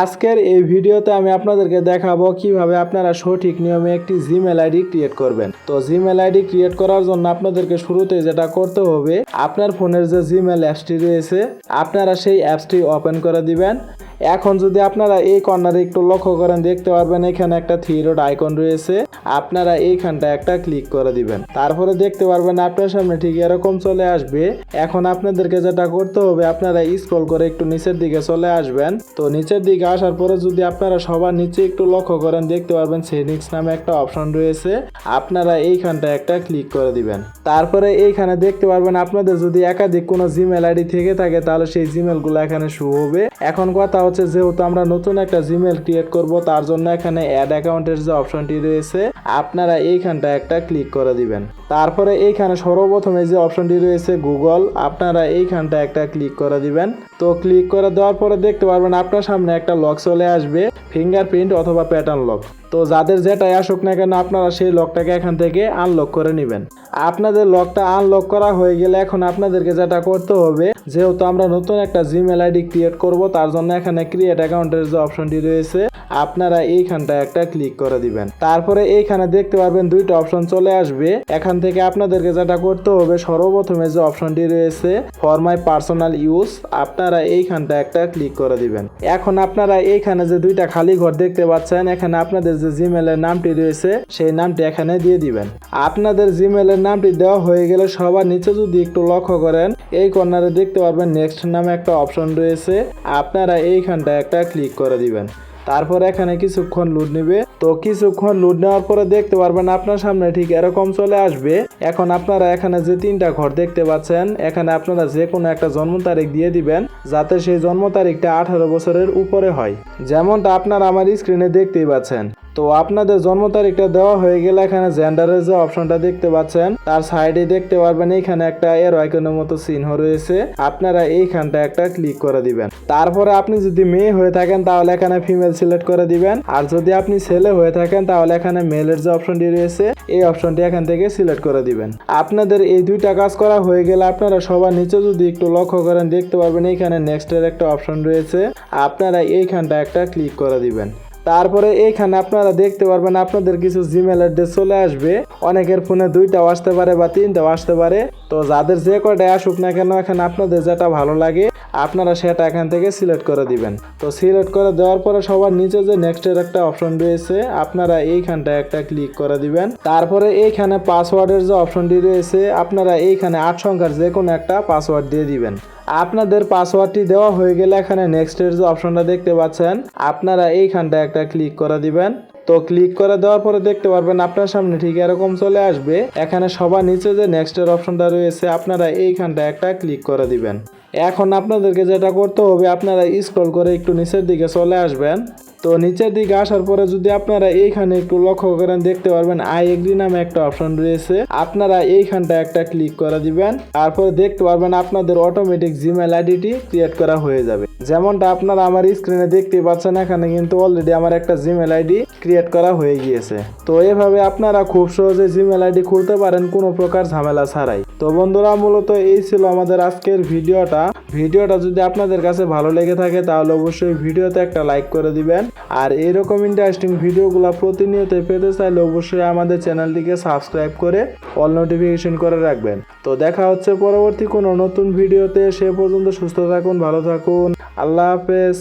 আজকের এই ভিডিওতে আমি আপনাদেরকে দেখাবো কীভাবে আপনারা সঠিক নিয়মে একটি জিমেল আইডি ক্রিয়েট করবেন। তো জিমেল আইডি ক্রিয়েট করার জন্য আপনাদেরকে শুরুতে যেটা করতে হবে, আপনার ফোনের যে জিমেল অ্যাপসটি রয়েছে, আপনারা সেই অ্যাপসটি ওপেন করে দিবেন। এখন যদি আপনারা এই কর্নারে একটু লক্ষ্য করেন, দেখতে পারবেন এখানে একটা থ্রি রোড আইকন রয়েছে। আপনারা এইখানটা একটা ক্লিক করে দিবেন। তারপরে দেখতে পারবেন আপনার সামনে ঠিক এরকম চলে আসবে। এখন আপনাদেরকে যেটা করতে হবে, আপনারা স্ক্রল করে একটু নিচের দিকে চলে আসবেন। তো নিচের দিকে আসার পরে যদি আপনারা সবার নিচে একটু লক্ষ্য করেন, দেখতে পারবেন সেটিংস নামে একটা অপশন রয়েছে। আপনারা এইখানটা একটা ক্লিক করে দিবেন। তারপরে এইখানে দেখতে পারবেন আপনাদের যদি একাধিক কোনো জিমেল আইডি থেকে থাকে, তাহলে সেই জিমেলগুলো এখানে শো হবে। এখন কথা হচ্ছে যেহেতু আমরা নতুন একটা জিমেল ক্রিয়েট করব, তার জন্য এখানে অ্যাড অ্যাকাউন্টের যে অপশনটি রয়েছে, আপনারা এইখানটা একটা ক্লিক করে দিবেন। তারপরে এইখানে সর্বপ্রথমে যে অপশনটি রয়েছে গুগল আপনারা এইখানটা একটা ক্লিক করে দিবেন। তো ক্লিক করে দেওয়ার পরে দেখতে পারবেন আপনার সামনে একটা লক চলে আসবে ফিঙ্গারপ্রিন্ট অথবা প্যাটার্ন লক তো যাদের যেটাই আসুক না কেন, আপনারা সেই লকটাকে এখান থেকে আনলক করে নেবেন। আপনাদের লকটা আনলক করা হয়ে গেলে এখন আপনাদেরকে যেটা করতে হবে, যেহেতু আমরা নতুন একটা জিমেল আইডি ক্রিয়েট করব, তার জন্য এখানে ক্রিয়েট অ্যাকাউন্টের যে অপশনটি রয়েছে আপনারা এইখানটা একটা ক্লিক করে দিবেন। তারপরে এইখানে দেখতে পারবেন দুইটা অপশন চলে আসবে। এখান থেকে আপনাদেরকে যেটা করতে হবে, সর্বপ্রথমে যে অপশনটি রয়েছে ফর মাই পার্সোনাল ইউজ আপনারা এইখানটা একটা ক্লিক করে দিবেন। এখন আপনারা এইখানে যে দুইটা খালি ঘর দেখতে পাচ্ছেন, এখানে আপনাদের যে জিমেলের নামটি রয়েছে, সেই নামটি এখানে দিয়ে দিবেন। আপনাদের জিমেলের নামটি দেওয়া হয়ে গেলে সবার নিচে যদি একটু লক্ষ্য করেন, এই কর্নারে দেখতে পারবেন নেক্সট নামে একটা অপশন রয়েছে। আপনারা এইখানটা একটা ক্লিক করে দিবেন। তারপর এখানে কিছুক্ষণ লুট নিবে। তো কিছুক্ষণ লুট নেওয়ার পরে দেখতে পারবেন আপনার সামনে ঠিক এরকম চলে আসবে। এখন আপনারা এখানে যে তিনটা ঘর দেখতে পাচ্ছেন, এখানে আপনারা যে কোনো একটা জন্ম তারিখ দিয়ে দিবেন, যাতে সেই জন্ম তারিখটা আঠারো বছরের উপরে হয়। যেমনটা আপনারা আমার স্ক্রিনে দেখতেই পাচ্ছেন। তো আপনাদের জন্ম তারিখটা দেওয়া হয়ে গেলে এখানে জেন্ডারের যে অপশনটা দেখতে পাচ্ছেন, তার সাইডে দেখতে পারবেন এইখানে একটা এর আইকনের মতো চিহ্ন রয়েছে। আপনারা এইখানটা একটা ক্লিক করে দিবেন। তারপরে আপনি যদি মেয়ে হয়ে থাকেন, তাহলে এখানে ফিমেল সিলেক্ট করে দিবেন। আর যদি আপনি ছেলে হয়ে থাকেন, তাহলে এখানে মেলের যে অপশনটি রয়েছে, এই অপশনটি এখান থেকে সিলেক্ট করে দিবেন। আপনাদের এই দুইটা কাজ করা হয়ে গেলে আপনারা সবার নিচে যদি একটু লক্ষ্য করেন, দেখতে পারবেন এইখানে নেক্সটের একটা অপশন রয়েছে। আপনারা এইখানটা একটা ক্লিক করে দিবেন। তারপরে এইখানে আপনারা দেখতে পারবেন আপনাদের কিছু জিমেল অ্যাড্রেস চলে আসবে। অনেকের ফোনে দুইটাও আসতে পারে বা তিনটাও আসতে পারে। তো যাদের যে কয়টাই আসুক না কেন, এখানে আপনাদের যেটা ভালো লাগে, আপনারা সেটা এখান থেকে সিলেক্ট করে দিবেন। তো সিলেক্ট করে দেওয়ার পরে সবার নিচে যে নেক্সটের একটা অপশন রয়েছে, আপনারা এইখানটা একটা ক্লিক করে দিবেন। তারপরে এইখানে পাসওয়ার্ডের যে অপশনটি রয়েছে, আপনারা এইখানে আট সংখ্যার যে কোনো একটা পাসওয়ার্ড দিয়ে দিবেন। আপনাদের পাসওয়ার্ডটি দেওয়া হয়ে গেলে এখানে নেক্সটের যে অপশনটা দেখতে পাচ্ছেন, আপনারা এইখানটা একটা ক্লিক করে দিবেন। তো ক্লিক করে দেওয়ার পরে দেখতে পারবেন আপনার সামনে ঠিক এরকম চলে আসবে। এখানে সবার নিচে যে নেক্সটের অপশনটা রয়েছে, আপনারা এইখানটা একটা ক্লিক করে দিবেন। এখন আপনাদেরকে যেটা করতে হবে, আপনারা স্ক্রল করে একটু নিচের দিকে চলে আসবেন। তো নিচের দিকে আসার পরে যদি আপনারা এইখানে একটু লক্ষ্য করেন, দেখতে পারবেন আই এগ্রি নামে একটা অপশন রয়েছে। আপনারা এইখানটা একটা ক্লিক করে দিবেন, তারপরে দেখতে পারবেন আপনাদের অটোমেটিক জিমেল আইডিটি ক্রিয়েট করা হয়ে যাবে। যেমনটা আপনারা আমার স্ক্রিনে দেখতে পাচ্ছেন, এখানে কিন্তু অলরেডি আমার একটা জিমেল আইডি ক্রিয়েট করা হয়ে গিয়েছে। তো এভাবে আপনারা খুব সহজে জিমেল আইডি খুলতে পারেন, কোনো প্রকার ঝামেলা ছাড়াই। তো বন্ধুরা, মূলত এই ছিল আমাদের আজকের ভিডিওটা। ভিডিওটা যদি আপনাদের কাছে ভালো লেগে থাকে, তাহলে অবশ্যই ভিডিওতে একটা লাইক করে দিবেন। আর এরকম ইন্টারেস্টিং ভিডিওগুলো প্রতিনিয়ত পেতে চাইলে অবশ্যই আমাদের চ্যানেলটিকে সাবস্ক্রাইব করে অল নোটিফিকেশন করে রাখবেন। তো দেখা হচ্ছে পরবর্তী কোনো নতুন ভিডিওতে। সে পর্যন্ত সুস্থ থাকুন, ভালো থাকুন। আল্লাহ হাফেজ।